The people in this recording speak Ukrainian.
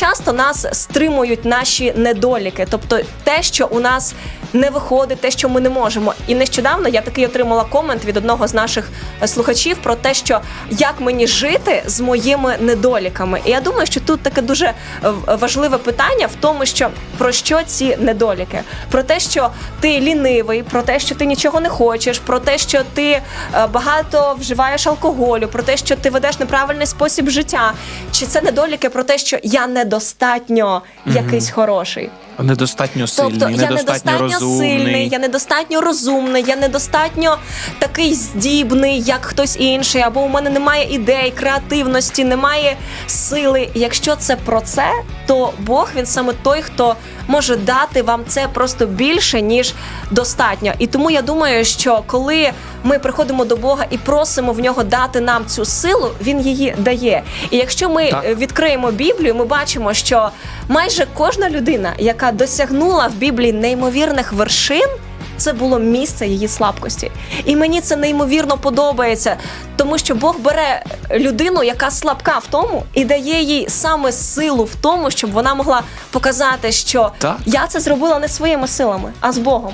часто нас стримують наші недоліки, тобто те, що у нас не виходить, те, що ми не можемо. І нещодавно я такий отримала комент від одного з наших е, слухачів про те, що як мені жити з моїми недоліками. І я думаю, що тут таке дуже е, важливе питання в тому, що про що ці недоліки? Про те, що ти лінивий, про те, що ти нічого не хочеш, про те, що ти е, багато вживаєш алкоголю, про те, що ти ведеш неправильний спосіб життя. Чи це недоліки про те, що я недостатньо якийсь хороший? Недостатньо сильний, Тобто я недостатньо недостатньо розумний. сильний, я недостатньо розумний, я недостатньо такий здібний, як хтось інший, або у мене немає ідей, креативності, немає сили. Якщо це про це, то Бог він саме той, хто може дати вам це просто більше ніж достатньо. І тому я думаю, що коли ми приходимо до Бога і просимо в нього дати нам цю силу, він її дає. І якщо ми Так. відкриємо Біблію, ми бачимо, що майже кожна людина, яка досягнула в Біблії неймовірних вершин. Це було місце її слабкості, і мені це неймовірно подобається, тому що Бог бере людину, яка слабка в тому, і дає їй саме силу в тому, щоб вона могла показати, що Так. я це зробила не своїми силами, а з Богом.